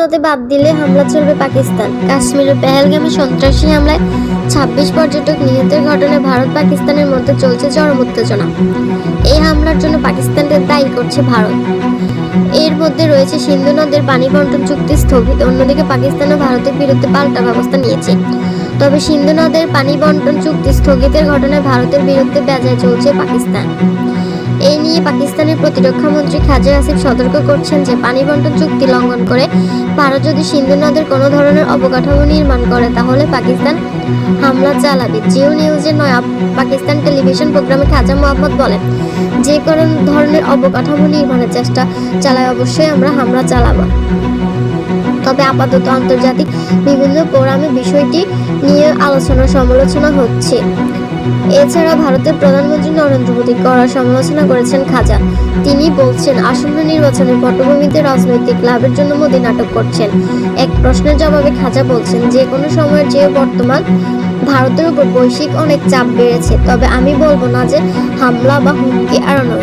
নদী বাদ দিলে হামলা চলবে পাকিস্তান। কাশ্মীরের পেহেলগামী সন্ত্রাসী হামলায় ছাব্বিশ পর্যটক নিহতের ঘটনায় ভারত পাকিস্তানের মধ্যে চলছে চরম উত্তেজনা। এই হামলার জন্য পাকিস্তানকে দায়ী করছে ভারত। এর মধ্যে রয়েছে সিন্ধু নদের পানি বন্টন চুক্তি স্থগিত, অন্যদিকে পাকিস্তান ও ভারতের বিরুদ্ধে পাল্টা ব্যবস্থা নিয়েছে। তবে সিন্ধু নদের পানি বন্টন চুক্তি স্থগিতের ঘটনায় ভারতের বিরুদ্ধে বেজায় চলছে পাকিস্তান। নিয়ে পাকিস্তানের প্রতিরক্ষা মন্ত্রী খাজা আসিফ সতর্ক করছেন যে পানি বন্টন চুক্তি লঙ্ঘন করে ভারত যদি সিন্ধু নদের কোনো ধরনের অবকাঠামো নির্মাণ করে, তাহলে পাকিস্তান হামলা চালাবে। জিও নিউজের নয়া পাকিস্তান টেলিভিশন প্রোগ্রামে খাজা মোহাম্মদ বলেন, যে কোনো ধরনের অবকাঠামো নির্মাণের চেষ্টা চালায় অবশ্যই আমরা হামলা চালাবো। তবে আপাতত আন্তর্জাতিক বিভিন্ন ফোরামে বিষয়টি নিয়ে আলোচনা সমালোচনা হচ্ছে। এছাড়া ভারতের প্রধানমন্ত্রী নরেন্দ্র মোদী কড়া সমালোচনা করেছেন খাজা। তিনি বলছেন, আসন্ন নির্বাচনের পটভূমিতে রাজনৈতিক লাভের জন্য মোদী নাটক করছেন। এক প্রশ্নের জবাবে খাজা বলছেন যে কোনো সময়ের চেয়ে বর্তমান ভারতের উপর বৈশ্বিক অনেক চাপ বেড়েছে। তবে আমি বলব না যে হামলা বা হুমকি এড়ানো